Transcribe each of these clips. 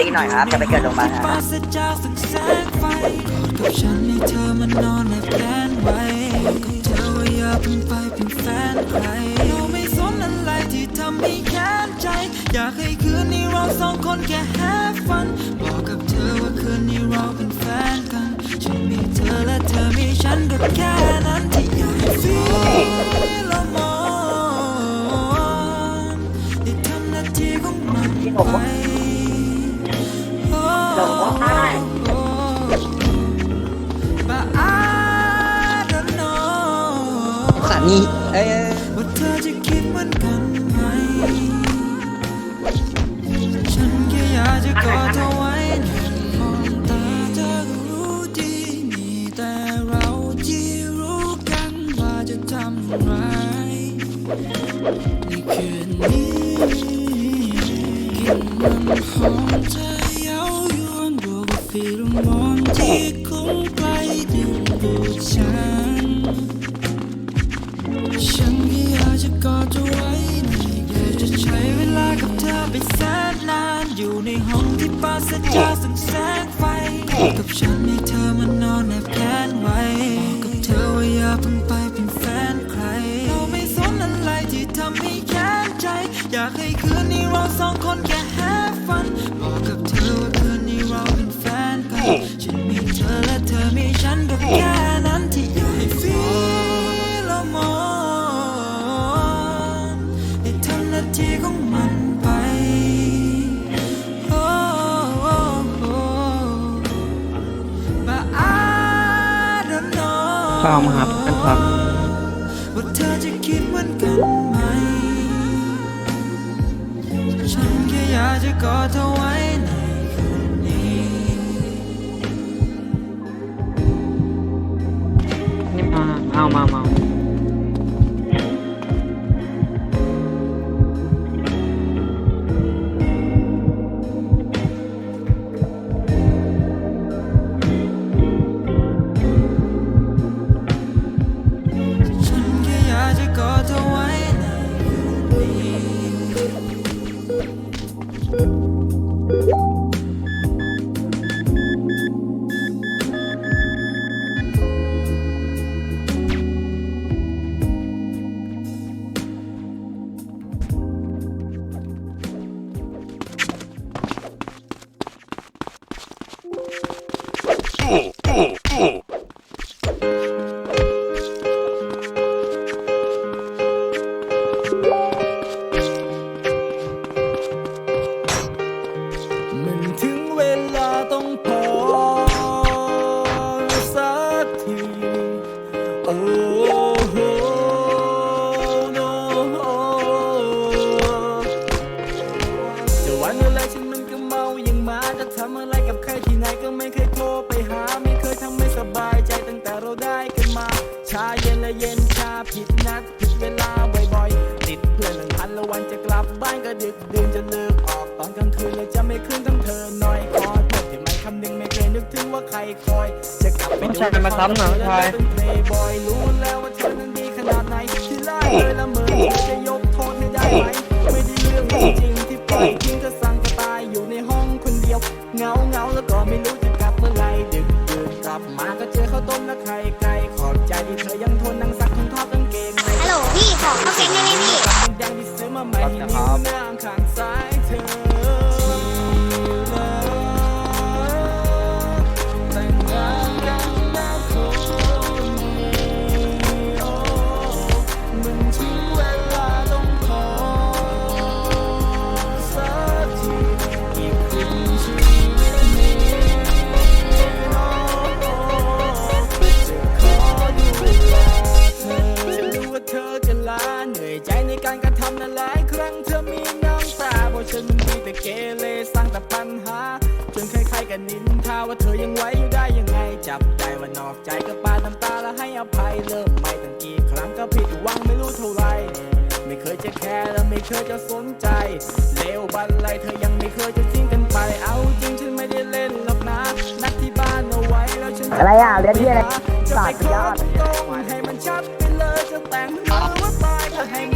ตีหน่อยครับ จะไปเกิดโรงพยาบาลครับกับฉันให้เธอมานอนในแผนไว้กับเธอว่าอย่าเพิ่งไปเป็นแฟนใครเราไม่สนอะไรที่ทำให้แค้นใจ อยากให้คืนนี้เราสองคนแค่ have fun บอกกับเธอว่าคืนนี้เราเป็นแฟนกัน ฉันมีเธอและเธอมีฉันก็แค่นั้นที่อยากให้ feel ละมอนได้ทำหน้าที่ของมันไป ฟีโรโมนที่คุ้มใกลดึงดูดฉัน ฉันแค่อยากจะกอดเธอไว้ในอยากจะใช้เวลากับเธอไปแสนนาน อยู่ในห้องที่ปราศจากแสงแสงไฟ กับฉันให้เธอมานอนในแผนไว้บอกกับเธอว่าอย่าเพิ่งไปเป็นแฟนใครเราไม่สนอะไรที่ทำให้แค้นใจ อยากให้คืนนี้เราสองคนแค่ have fun บอกกับ know ฟังมาครับกันครับว่าเธอจะคิดเหมือนกันไหม ฉันแค่อยากจะกอดเธอไว้ในคืนนี้นี่มาเอามามา มั ว่าใครคอย จะกลับไปดูต้องใช้มาซ้ำหน่อยชายเป็นเพลย์บอยรู้แล้วว่าเธอนั้นดีขนาดไหนที่ไล่เลยละเมอจะยกโทษให้ได้ไหมไม่ได้เรื่องจริงๆที่ปล่อยทิ้งก็สั่งก็ตายอยู่ในห้องคนเดียวเหงาเหงาๆแล้วก็ไม่รู้จะกลับเมื่อไหรดึกดื่นกลับมาก็เจอข้าวต้มและไข่ไก่ขอบใจที่เธอ อกใจก็ปาดน้ำตาแล้วให้อภัยเริ่มใหม่ตั้งกี่ครั้งก็ผิดหวังไม่รู้เท่าไหรไม่เคยจะแคร์และไม่เคยจะสนใจเลวบันไรเธอยังไม่เคยจะทิ้งกันไป เอาจริงฉันไม่ได้เล่นหรอกนะ นัดที่บ้านเอาไว้แล้วฉันอะไรอะเรียนที่อะไรจะศาไปสตร์ขยออดตรงๆให้มันชัดไปเลยจะแต่งหรือว่าตายก็ให้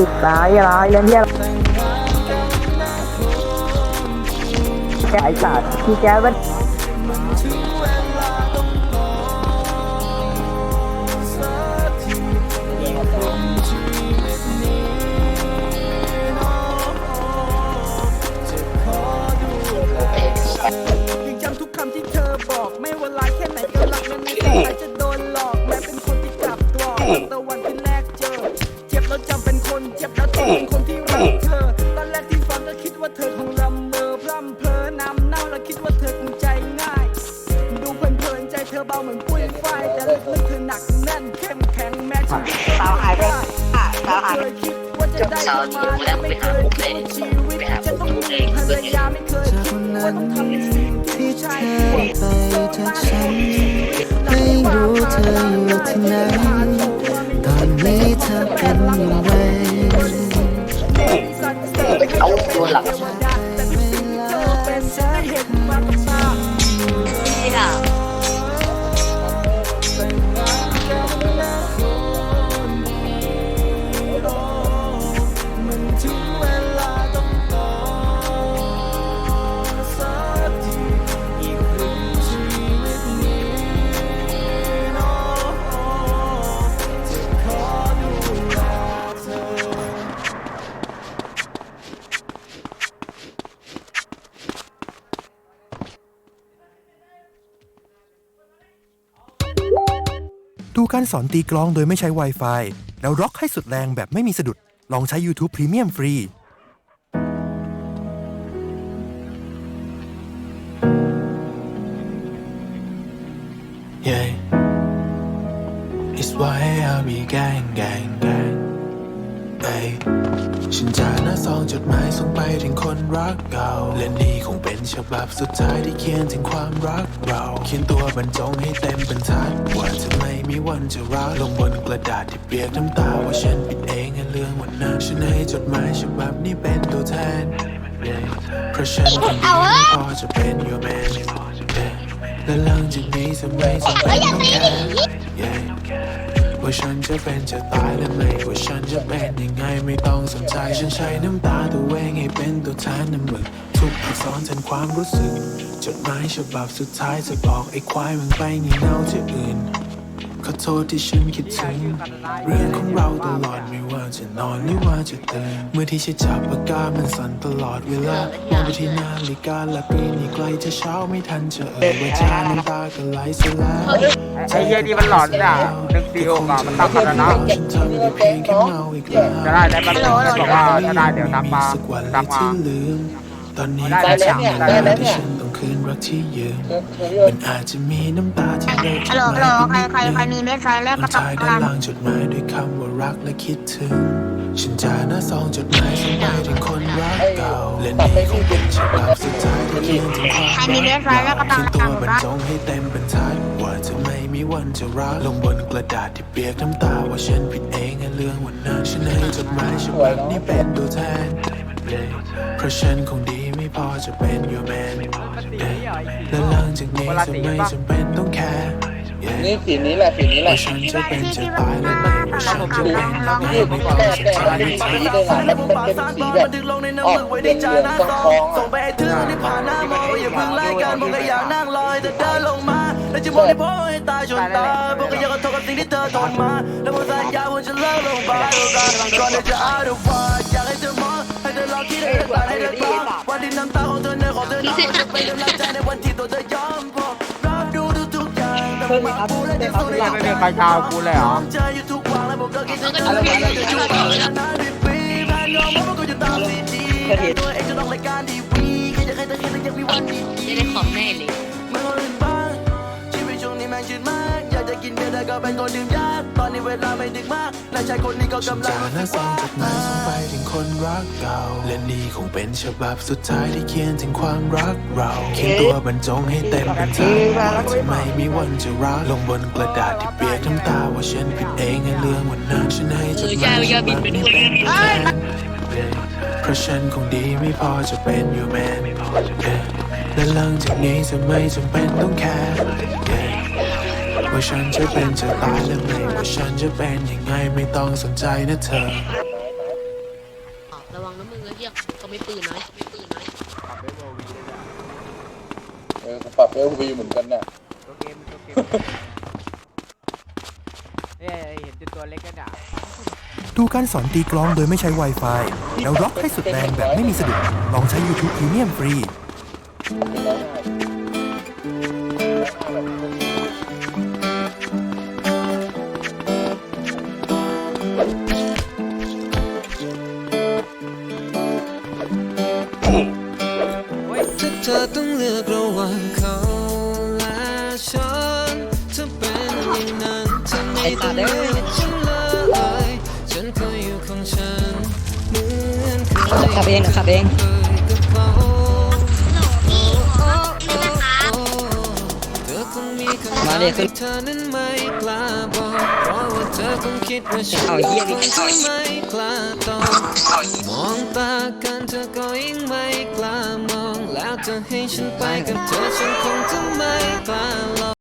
บุกร้ายร้ายเล่นเที่ยแกไอ้สัตว์ที่แกมันยังจำทุกคำที่เธอบอก ไม่ว่าลายแค่ไหนก็รักและไม่เคยจะโดนหลอกแม้เป็นคนที่จับกรอกแต่วันที่แรกเจอ แล้วจำเป็นคนเจ็บแล้วต้องเป็นคนที่รักเธอ ตอนแรกที่ฟังก็คิดว่าเธอคงรำเมอพร่ำเพ้อนำเน่าและคิดว่าเธอคงใจง่าย ดูเพลินๆใจเธอเบาเหมือนปุ้ยฝ้ายแต่ลึกๆเธอหนักแน่นเข้มแข็งแม้ชีวิตจะสาวหายไปอะสาวหายเคยคิดว่าจะได้ปรมาณและไม่เคยคิดว่าชีวิตจะต้องมีภรรยาไม่เคยคิดว่าต้องทำในสิ่งที่ใช่ไปจากฉันไม่รู้เธออยู่ที่ไหน ตอนนี้เธอเป็นยังไงเอาตัวหลัก ดูการสอนตีกลองโดยไม่ใช้ Wi-Fi แล้วร็อกให้สุดแรงแบบไม่มีสะดุด ลองใช้ YouTube Premium ฟรี Yeah It's why I'll be gang gang gang เอ้ย ฉันจะหน้าซองจดหมายส่งไปถึงคนรักเก่า และนี่คงเป็นฉบับสุดท้ายที่เขียนถึงความรักเราเขียนตัวบรรจงให้เต็มบรรทัดว่าจะไม่มีวันจะรักลงบนกระดาษที่เปียกน้ำตาว่าฉันผิดเองในเรื่องวันนั้นฉันให้จดหมายฉบับนี้เป็นตัวแทน Yeah เพราะฉันคนเดียวไม่พอจะเป็น your man Yeah และหลังจากนี้จะไม่จำเป็นต้องแคร์ Yeah ว่าฉันจะเป็นจะตายและไม่ว่าฉันจะเป็นยังไงไม่ต้องสนใจฉันใช้น้ำตาตัวเองให้เป็นตัวแทนน้ำมึกทุกอักษรแทนความรู้สึก จดหมายฉบับสุดท้ายจะบอกไอ้ควายมึงไปงี่เง่าที่อื่นขอโทษที่ฉันคิดถึงเรื่องของเราตลอดไม่ว่าจะนอนหรือว่าจะตื่นเมื่อที่ฉันจับปากกามันสั่นตลอดเวลามองไปที่นาฬิกาและปีนี้ใกล้จะเช้าไม่ทันจะเอ่ยว่าจาน้ำตาก็ไหลเสียแล้ว ไอ้เฮียนี่มันหลอนจ้ะนึกซีโอมามันตั้งคันทำได้เพียงแล้วจะได้ได้ปะบอกว่าถ้าได้เดี๋ยวทักมาสักวันเลทักมาตอนนี้ได้แล้วเนี่ยได้แล้วเนี่ยคืนรักที่ยืมมันอาจจะมีน้ำตาที่เลฮัลโหลฮัลโหลใครใครใครมีเว็บไซต์แรกมัก็นต้องกด้านลันล่างจดหมายด้วยคำว่ารักและคิดถึง ฉันจะน้าซองจดหมายส่งไปถึงคนรักเก่าและนี่คงเป็นฉบับสุดท้ายที่เขียนถึงความใครมีเว็บไซต์แล้วก็ต้อเขีงยนตัวบรรกลันจงให้เต็มบรรทัดว่าจะไม่มีวันจะรักลงบนกระดาษที่เปียกน้ำตาว่าฉันผิดเองในเรื่องวันนั้นฉันให้จดหมายฉบับนี้เป็นตัวแทนเพราะฉันคงดีไม่พอจะเป็น your man และหลังจากนี้จะไม่จำเป็นต้องแคร์ นี่สีนี้แหละสีนี้แหละว่าฉันจะเป็นจะตายและไม่ว่าฉันจะเป็นยังไงไม่ต้องสนใจแต่เป็นสีด้วยนะมันเป็นสีแบบออกเหลืองๆต้องคล้องส่งไปให้ถึงที่ผ่านหน้ามองอย่าเพิ่งไล่กันบอกก็อยากนั่งลอยแต่เดินลงมาแล้วจะมองที่พ่อให้ตายจนตายบอกก็อยากขอโทษกับสิ่งที่เธอทนมาแล้วผมสัญญาว่าจะเลิกลงไปก่อนก่อนที่จะ out of words อยากให้เธอมองให้เธอลองคิดให้เธอตัดให้เธอฟังวันที่น้ำตาของเธอเนื้อของเธอน้ำจะเป็นกำลังใจในวันที่ตัวเธอยอมพอรับดูทุก ๆอย่างแต่ผมมาพูดและจะสู้ในไม่ได้ใครชาวกูเลยเหรออยู่ทุกวันและผมก็คิดถึงอะไรแบบนี้อยู่ตลอดนานที่ปีผ่านยอมว่ามันก็จะตามสีดีตัวเองจะต้องรายการทีวีแค่จะให้เธอะได้ของแน่เลยเมื่อคนอื่นบ้างชีวิตช่วงนี้แม่งชืดมากอยากจะกินเบียร์แต่ก็เป็นคนดื่มยา ตอนนี้เวลาไม่ดึกมากและชายคนนี้ก็ฉันกำลัจะงรู้หสึน้ากซอว่างจดหมายส่งไปถึงคนรักเก่าและนี่คงเป็นฉบับสุดท้ายที่เขียนถึงความรักเราเขียนตัวบรรจงให้เต็มบรรทัดว่าจะไม่มีวันจะรักลงบนกระดาษที่เปียกน้ำตาว่าฉันผิดเองในเรื่องวันนั้นฉันให้จดหมายฉบับนี้เป็นตัวแทนเพราะฉันคงดีไม่พอจะเป็น your man และและหลังจากนี้จะไม่จำเป็นต้องแคร์ yeah ว่าฉันจะเป็นจะตายและไม่ว่าฉันจะเป็นยังไงไม่ต้องสนใจนะเธอ ระวังนะมึงไอ้เหี้ยเขาไม่ปืนนะไม่ปืนนะเออกูปรับเอลวีเหมือนกันเนี่ยตัวเกมตัวเกมเอ้ยเห็นตัวเล็กก็ด่าดูการสอนตีกลองโดยไม่ใช้ Wi-Fi แล้วร็อกให้สุดแรงแบบไม่มีสะดุด ลองใช้ YouTube Premium ฟรี ต้องเลือกระหว่างเขาและฉันถ้าเป็นอย่างนั้นเธอไม่ต้องเลือกฉันเลยฉันเคยอยู่ของฉันเหมือนเคยขับเองขับเองเคยกับเขาเธอคงมีคำถามที่เธอนั้นไม่กล้าบอกเพราะว่าเธอคงคิดว่าฉันเอาเหี้ยดิคงจะไม่กล้าตอบมองตากันเธอก็ยิ่งไม่กล้ามอง แล้วจะให้ฉันไปกับเธอฉันคงจะไม่กล้าหรอก